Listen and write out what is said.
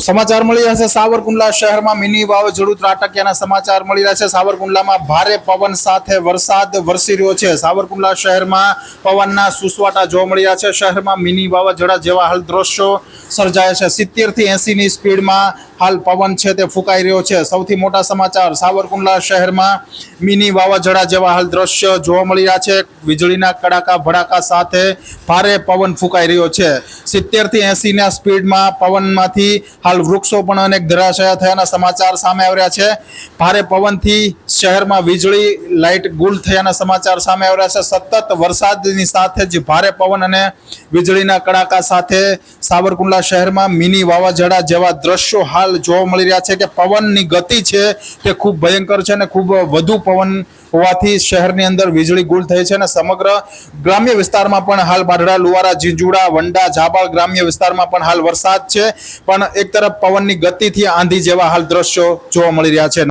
સમાચાર મળી રહ્યા છે. સાવરકુંડલા શહેરમાં મિની વાવાઝોડું ત્રાટક્યાના સમાચાર મળી રહ્યા છે. સાવરકુંડલામાં ભારે પવન સાથે વરસાદ વરસી રહ્યો છે. સાવરકુંડલા શહેરમાં પવનના સુસવાટા જોવા મળી રહ્યા છે. શહેરમાં મિની વાવાઝોડા જેવા હાલ દ્રશ્યો સર્જાયા છે. સિત્તેરથી એસી ની સ્પીડમાં હાલ પવન છે તે ફૂંકાઈ રહ્યો છે. સૌથી મોટા સમાચાર, સાવરકુંડલા શહેરમાં મિની વાવાઝોડા જેવા હાલ દ્રશ્ય જોવા મળી રહ્યા છે. વીજળીના કડાકા, ભડાકા સાથે ભારે પવન ફૂંકાઈ રહ્યો છે. સિત્તેરથી એંસીના સ્પીડમાં પવનમાંથી હાલ વૃક્ષો પણ અનેક ધરાશયા થયાના સમાચાર સામે આવ્યા છે. ભારે પવનથી શહેરમાં વીજળી, લાઇટ ગુલ થયાના સમાચાર સામે આવ્યા છે. સતત વરસાદની સાથે જ ભારે પવન અને વીજળીના કડાકા સાથે સાવરકુંડલા શહેરમાં મિની વાવાઝોડા જેવા દ્રશ્યો હાલ જોવા મળી રહ્યા છે કે પવનની ગતિ છે તે ખૂબ ભયંકર છે અને ખૂબ વધુ પવન હોવાથી શહેરની અંદર વીજળી ગુલ થઈ છે અને સમગ્ર ગ્રામ્ય વિસ્તારમાં પણ હાલ બાઢડા, લુવારા જીંજુડા વંડા, ઝાબાળ ગ્રામ્ય વિસ્તારમાં પણ હાલ વરસાદ છે. પણ એક તરફ પવનની ગતિથી આંધી જેવા હાલ દ્રશ્યો જોવા મળી રહ્યા છે.